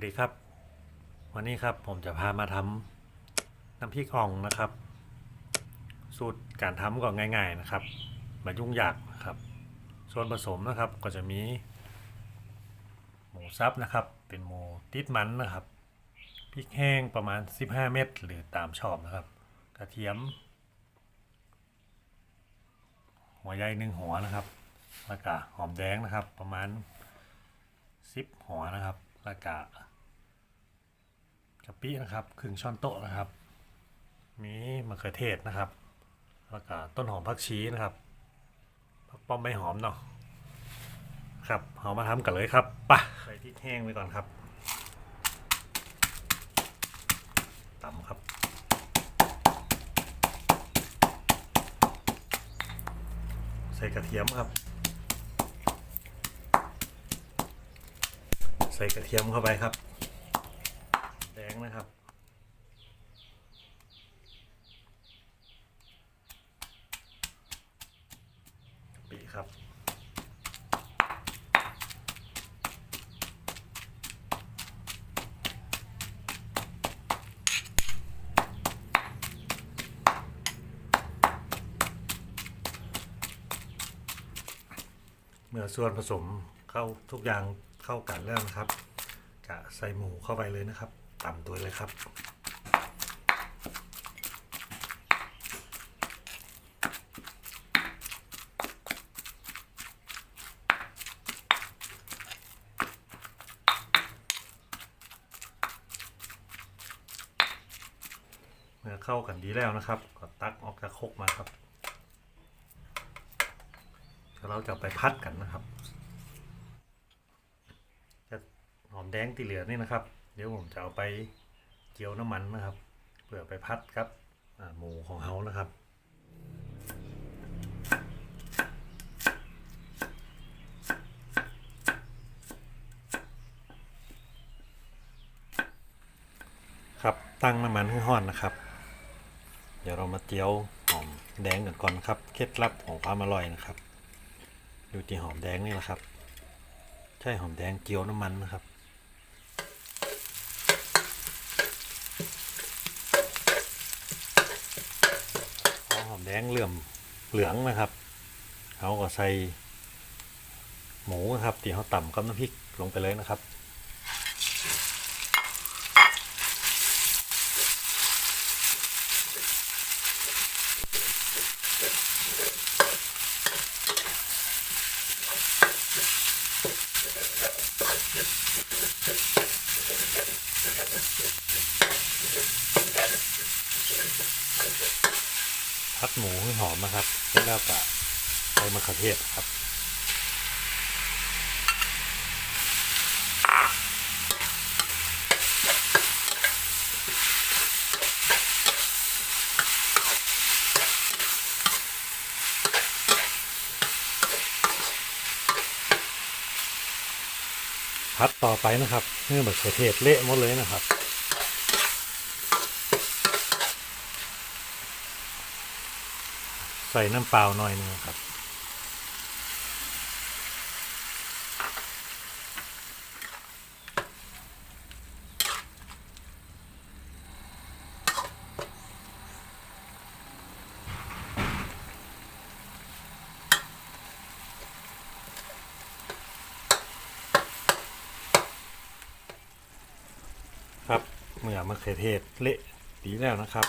วัสดีครับ วันนี้ครับผมจะพามาทำน้ำพริกอ่องนะครับ สูตรการทำก็ง่าย ๆนะครับไมายุ่งยากครับ ส่วนผสมนะครับก็จะมี หมูสับนะครับ เป็นหมูติดมันนะครับพริกแห้งประมาณ 15 เม็ดหรือตามชอบนะครับ กระเทียม หัวใหญ่หนึ่งหัวนะครับแล้วก็หอมแดงนะครับประมาณ 10 หัวนะครับแล้วก็ะปินะครับครึ่งช้อนโต๊ะนะครับ มีมะเขือเทศนะครับ แล้วก็ต้นหอมผักชีนะครับผักป้อมใบหอมเนาะครับเอามาทำกันเลยครับไปะใส่พริกแห้งไปก่อนครับตำครับใส่กระเทียมครับ ใส่กระเทียมเข้าไปครับ นะครับปิครับเมื่อส่วนผสมเข้าทุกอย่างเข้ากันแล้วนะครับกะใส่หมูเข้าไปเลยนะครับ ต่ำตัวเลยครับเมื่อเข้ากันดีแล้วนะครับ ก็ตักออกจากคกมาครับเดี๋ยวเราจะไปพัดกันนะครับจะหอมแดงที่เหลือนี่นะครับ เดี๋ยวผมจะเอาไปเจียวน้ำมันนะครับ เพื่อไปพัดครับหมูของเขานะครับครับตั้งน้ำมันให้ห้อนนะครับ เดี๋ยวเรามาเจียวหอมแดงกันก่อนครับ เคล็ดลับของความอร่อยนะครับ อยู่ที่หอมแดงนี่แหละครับ ใช่หอมแดงเจียวน้ำมันนะครับ พอหอมแดงเหลื่อมเหลืองนะครับเขาก็ใส่หมูนะครับที่เขาต่ำกับน้ำพริกลงไปเลยนะครับ พัดหมูให้หอมนะครับแล้วก็ใส่มะเขือเทศครับพัดต่อไปนะครับเนื้อมะเขือเทศเละหมดเลยนะครับ ใส่น้ำเปล่าหน่อยนึงครับ ครับเมื่อมะเขือเทศเละดีแล้วนะครับ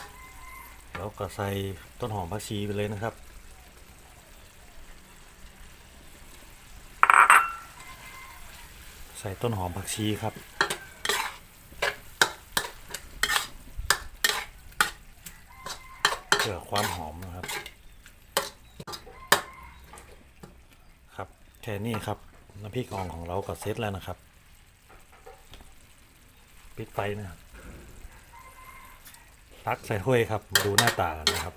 แล้วก็ใส่ต้นหอมผักชีไปเลยนะครับ ใส่ต้นหอมผักชีครับ เพื่อความหอมนะครับ ครับแค่นี้ครับน้ำพริกอ่องของเราก็เสร็จแล้วนะครับ ปิดไฟนะครับ ตักใส่ถ้วยครับ มาดูหน้าตากันนะครับ